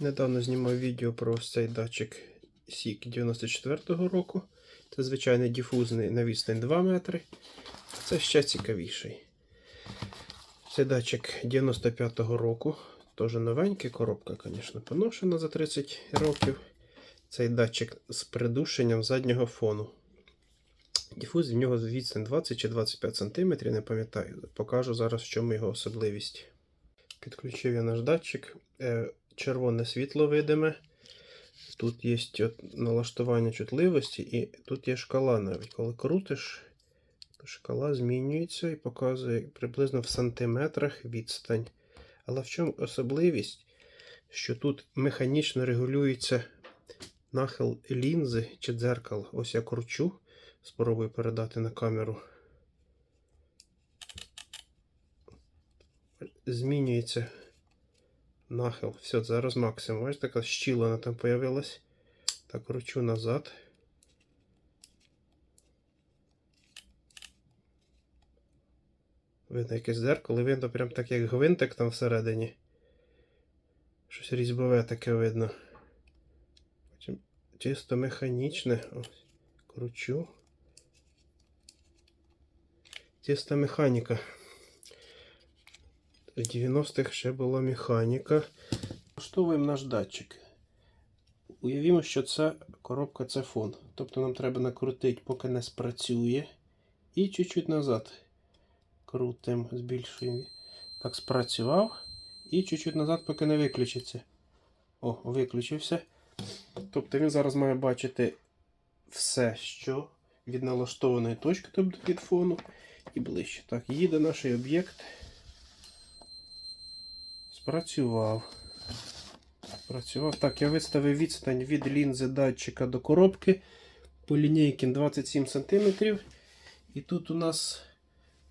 Недавно знімав відео про цей датчик SIG 94-го року. Це звичайний дифузний на відстань 2 метри. Це ще цікавіший. Це датчик 95-го року. Теж новенький, коробка, звісно, поношена за 30 років. Цей датчик з придушенням заднього фону. Дифуз в нього відстань 20 чи 25 см, не пам'ятаю. Покажу зараз, в чому його особливість. Підключив я наш датчик. Червоне світло видиме. Тут є от налаштування чутливості, і тут є шкала навіть. Коли крутиш, то шкала змінюється і показує приблизно в сантиметрах відстань. Але в чому особливість? Що тут механічно регулюється нахил лінзи чи дзеркал. Ось я кручу. Спробую передати на камеру. Змінюється нахил. Все, зараз максимум. Бачите, така щілина там появилась. Так, кручу назад. Видно якесь дзеркало, видно прям так, як гвинтик там всередині. Щось різьбове таке видно. Потім чисто механічне. Ось. Кручу. Чиста механіка. В 90-х ще була механіка. Влаштовуємо наш датчик. Уявімо, що це коробка це фон. Тобто нам треба накрутити, поки не спрацює. І чуть-чуть назад. Крутимо, збільшуємо. Так, спрацював. І чуть-чуть назад, поки не виключиться. О, виключився. Тобто він зараз має бачити все, що від налаштованої точки, тобто від фону, і ближче. Так, їде наш об'єкт. Спрацював. Спрацював. Так, я виставив відстань від лінзи датчика до коробки по лінійки 27 см. І тут у нас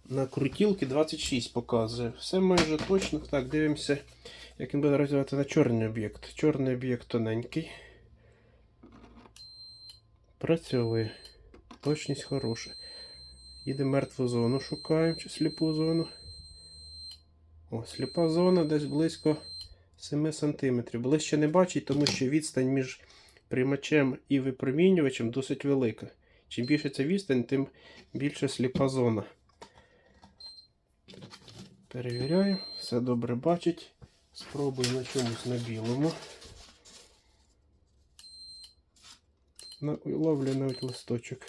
на крутілки 26 показує. Все майже точно. Так, дивимося, як він буде розвивати на чорний об'єкт. Чорний об'єкт тоненький. Працює. Точність хороша. Їде мертву зону, шукаємо чи сліпу зону. О, сліпа зона десь близько 7 см. Ближче не бачить, тому що відстань між приймачем і випромінювачем досить велика. Чим більше ця відстань, тим більше сліпа зона. Перевіряю, все добре бачить. Спробую на чомусь на білому. Ловлю навіть листочок.